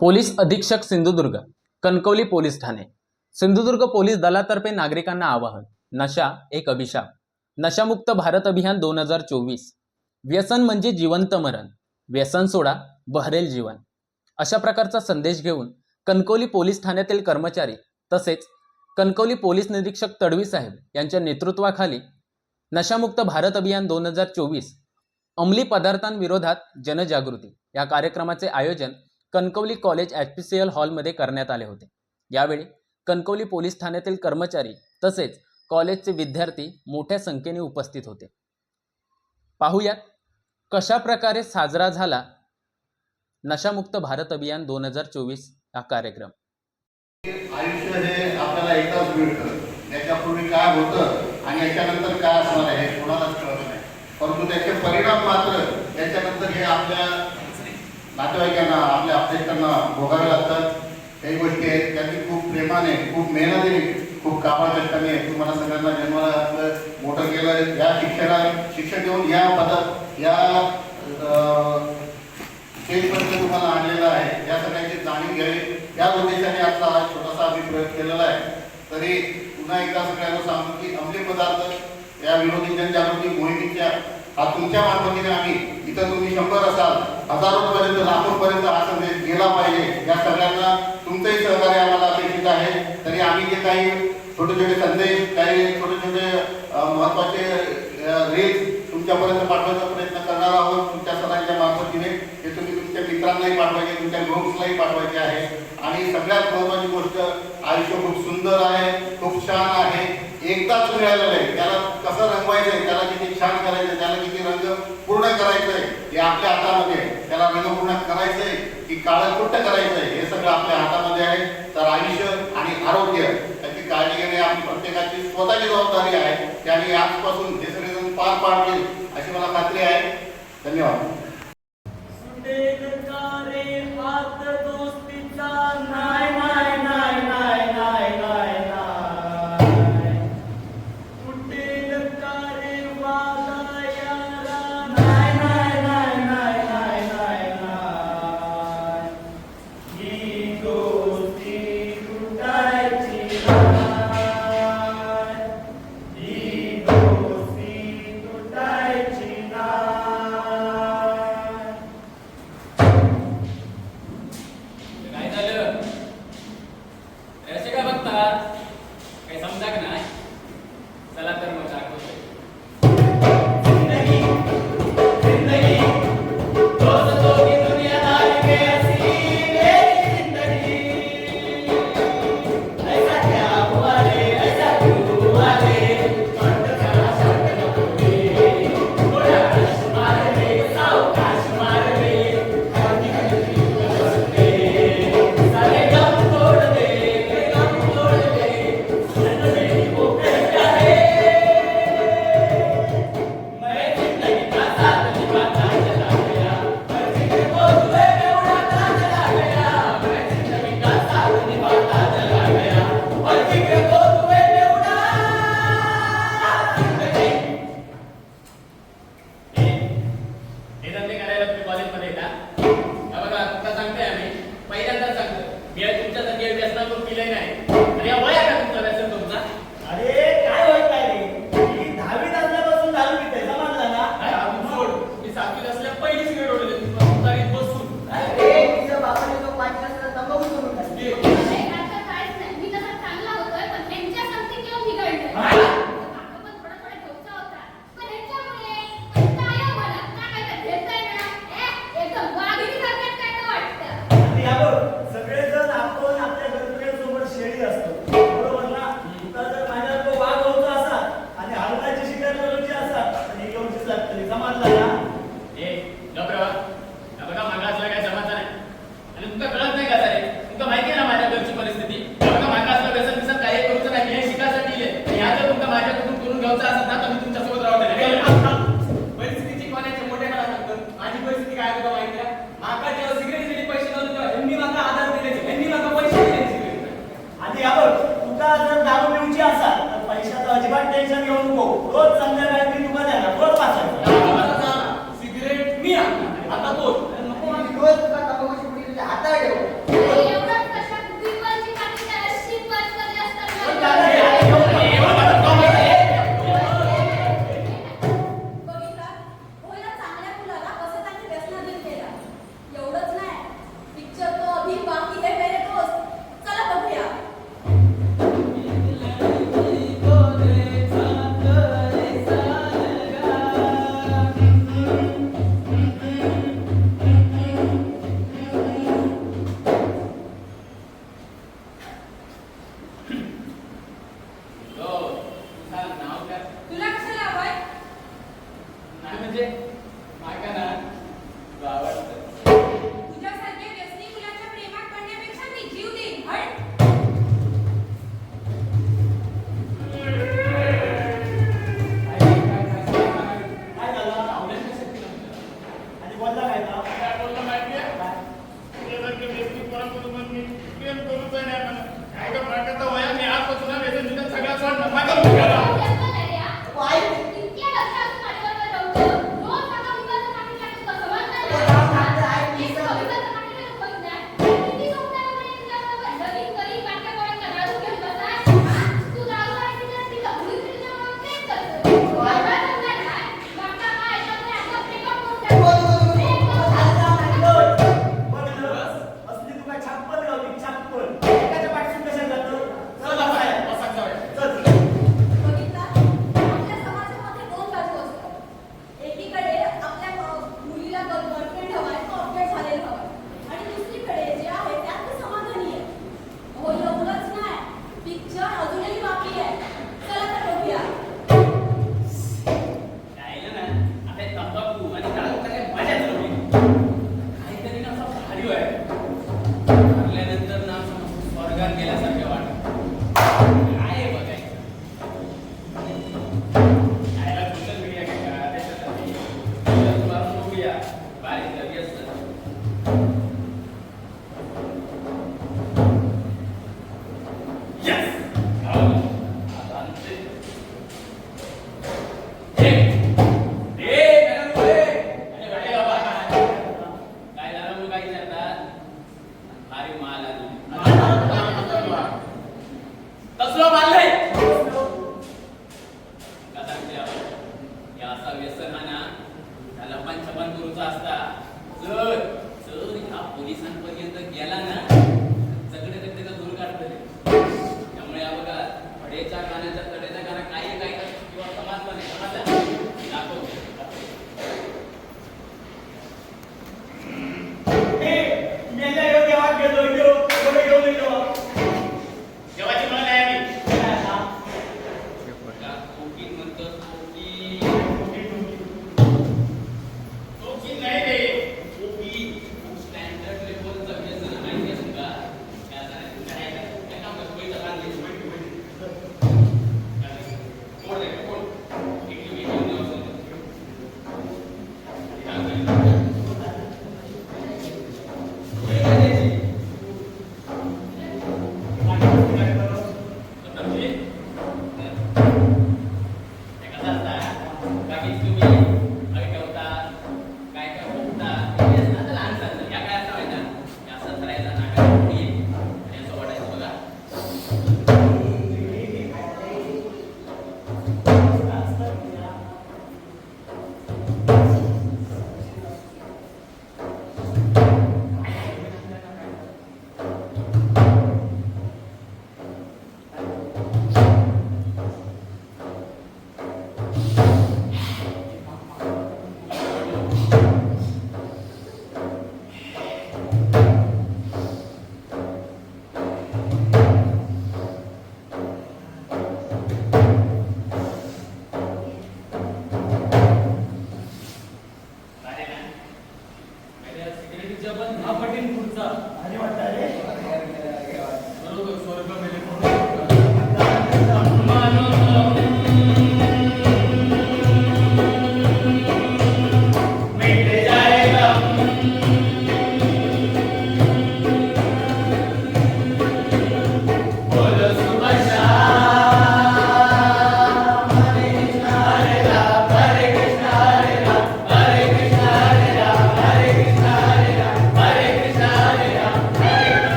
Police अधीक्षक Sindhudurg Kankavli police ठाणे. Sindhudurg police दलातर्फे नागरिकांना आवाहन नशा एक अभिशाप. नशामुक्त भारत अभियान दोन हजार चोवीस. व्यसन म्हणजे जिवंत मरण. व्यसन सोडा बहरेल जीवन. अशा प्रकारचा संदेश घेऊन कणकवली पोलीस ठाण्यातील कर्मचारी तसेच कणकवली पोलीस निरीक्षक तडवी साहेब यांच्या नेतृत्वाखाली नशामुक्त भारत अभियान दोन हजार चोवीस अंमली पदार्थांविरोधात जनजागृती या कार्यक्रमाचे आयोजन Kankavli college H P C L हॉलमध्ये करण्यात आले होते. यावेळी कणकवली पोलीस ठाण्यातील कर्मचारी तसेच कॉलेजचे विद्यार्थी मोठ्या संख्येने उपस्थित होते. पाहूयात कशा प्रकारे साजरा झाला नशामुक्त भारत अभियान दोन हजार चोवीस हा कार्यक्रम. आयुष्य हे आपल्याला एकदाच मिळतं. याच्यापूर्वी काय होतं आणि याच्यानंतर काय असणार आहे हे कोणालाच कळत नाही. परंतु त्याचे परिणाम मात्र याच्यानंतर हे आपल्या नातेवाईकांना आपल्या अपडेटकांना भोगावे लागतात. काही गोष्टी आहेत त्यांनी खूप प्रेमाने खूप मेहनतीने खूप कामाकष्टाने तुम्हाला सगळ्यांना जन्माला आपलं मोठं केलं या शिक्षणा शिक्षण देऊन या पदात या स्टेजपर्यंत तुम्हाला आणलेलं आहे. या सगळ्यांची जाणीव घ्यावी. या उद्देशाने आपला हा छोटासा आम्ही प्रयोग केलेला आहे. तरी पुन्हा एकदा सगळ्यांना सांगतो की अंमली पदार्थ या विरोधी जनजागृती मोहिमेच्या हा तुमच्या मार्फतीने आम्ही इथं तुम्ही शंभर असाल हजारोपर्यंत लाखोपर्यंत हा संदेश गेला पाहिजे. या सगळ्यांना तुमचंही सहकार्य आम्हाला अपेक्षित आहे. तरी आम्ही जे काही छोटे छोटे संदेश काही छोटे छोटे महत्त्वाचे महत्त्वाचे रील्स तुमच्यापर्यंत पाठवायचा प्रयत्न करणार आहोत. तुमच्या सणांच्या मार्फतीने हे तुम्ही तुमच्या मित्रांनाही पाठवायचे तुमच्या ग्रुप्सलाही पाठवायचे आहे. आणि सगळ्यात महत्वाची गोष्ट आयुष्य खूप सुंदर आहे खूप छान आहे. एकदाच मिळालेला आहे त्याला कसं रंगवायचं आहे त्याला किती छान करायचं त्याला किती रंग पूर्ण करायचं आहे हे आपल्या हातामध्ये आहे. त्याला रंग पूर्ण करायचं आहे की काळं कुठं करायचं आहे हे सगळं आपल्या हातामध्ये आहे. तर आयुष्य आणि आरोग्य याची काळजी घेणे आपली प्रत्येकाची स्वतःची जबाबदारी आहे. त्याने आजपासून हे सगळेजण पार पाडतील अशी मला खात्री आहे. धन्यवाद. नाही नाही Right? फडेच्या गाण्याच्या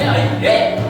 mais en réalité,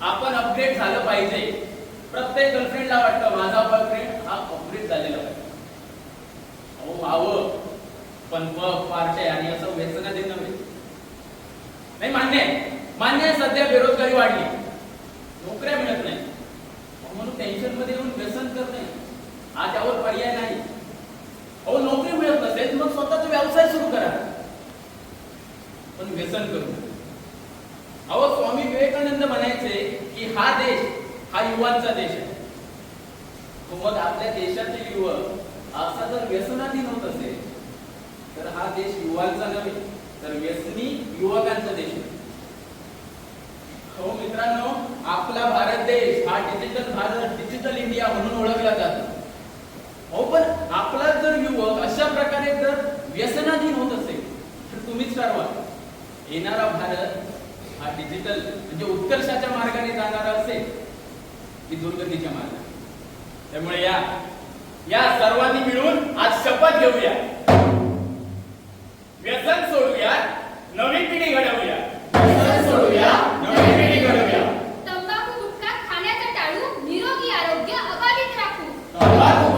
आपण अपग्रेड झालं पाहिजे. प्रत्येक गर्लफ्रेंडला वाटतं माझा बॉयफ्रेंड हा अपग्रेड झालेला पाहिजे अहो मावं पण पब आणि असं व्यसन देत नव्हे. नाही मान्य आहे. मान्य आहे सध्या बेरोजगारी वाढली. नोकऱ्या मिळत नाही. म्हणून टेन्शनमध्ये येऊन व्यसन करणे हा त्यावर पर्याय नाही. अहो नोकरी मिळत नसेल मग स्वतःचा व्यवसाय सुरू करा. पण व्यसन करू अहो स्वामी विवेकानंद म्हणायचे की हा देश हा युवांचा देश आहे. मग आपल्या देशातील युवक असा जर व्यसनाधीन होत असेल तर हा देश युवांचा नव्हे तर व्यसनी युवकांचा देश आहे. हो मित्रांनो आपला भारत देश हा डिजिटल भारत डिजिटल इंडिया म्हणून ओळखला जातो. हो पण आपला जर युवक अशा प्रकारे जर व्यसनाधीन होत असेल तर तुम्हीच ठरवा. येणारा भारत हा डिजिटल म्हणजे उत्कर्षाच्या मार्गाने जाणारा असेल की दुर्गतीच्या मार्गाने. त्यामुळे या या सर्वांनी मिळून आज शपथ घेऊया. व्यसन सोडूया नवी पिढी घडवूया. व्यसन सोडूया नवी पिढी घडवूया. तंबाखू गुटखा खाण्याचं टाळू निरोगी आरोग्य अबाधित राखू. तंबाखू